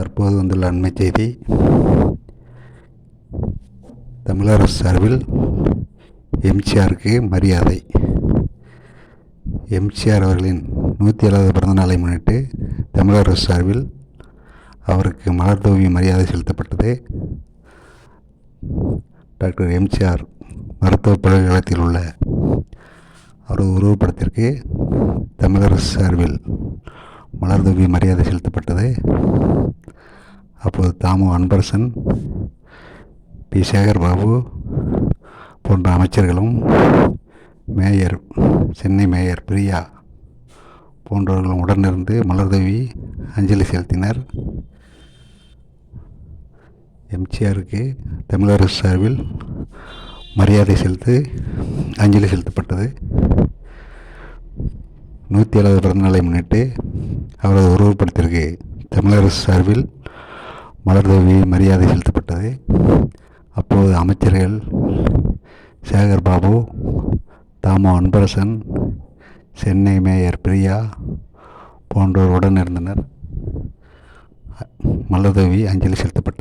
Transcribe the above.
தற்போது வந்துள்ள அண்மை செய்தி தமிழரசு சார்பில் எம்ஜிஆருக்கு மரியாதை. எம்ஜிஆர் அவர்களின் நூற்றி ஏழாவது பிறந்த நாளை முன்னிட்டு தமிழரசு சார்பில் அவருக்கு மலர் தூவி மரியாதை செலுத்தப்பட்டது. டாக்டர் எம்ஜிஆர் மருத்துவ பல்கலைக்கழகத்தில் உள்ள அவரது உருவப்படத்திற்கு தமிழரசு சார்பில் மலர் தூவி மரியாதை செலுத்தப்பட்டது. அப்போது தாமு அன்பரசன் பி. சேகர் பாபு போன்ற அமைச்சர்களும் மேயர் சென்னை மேயர் பிரியா போன்றவர்களும் உடனிருந்து மலர்தவி அஞ்சலி செலுத்தினர். எம்ஜிஆருக்கு தமிழரசு சார்பில் மரியாதை செலுத்தி அஞ்சலி செலுத்தப்பட்டது. நூற்றி ஏழாவது பிறந்த நாளை முன்னிட்டு அவரது உருவப்படத்திற்கு தமிழரசு சார்பில் மலர்தேவி மரியாதை செலுத்தப்பட்டது. அப்போது அமைச்சர்கள் சேகர் பாபு தாமோ அன்பரசன் சென்னை மேயர் பிரியா போன்றோர் உடன் இருந்தனர் மலர்தேவி அஞ்சலி செலுத்தப்பட்டது.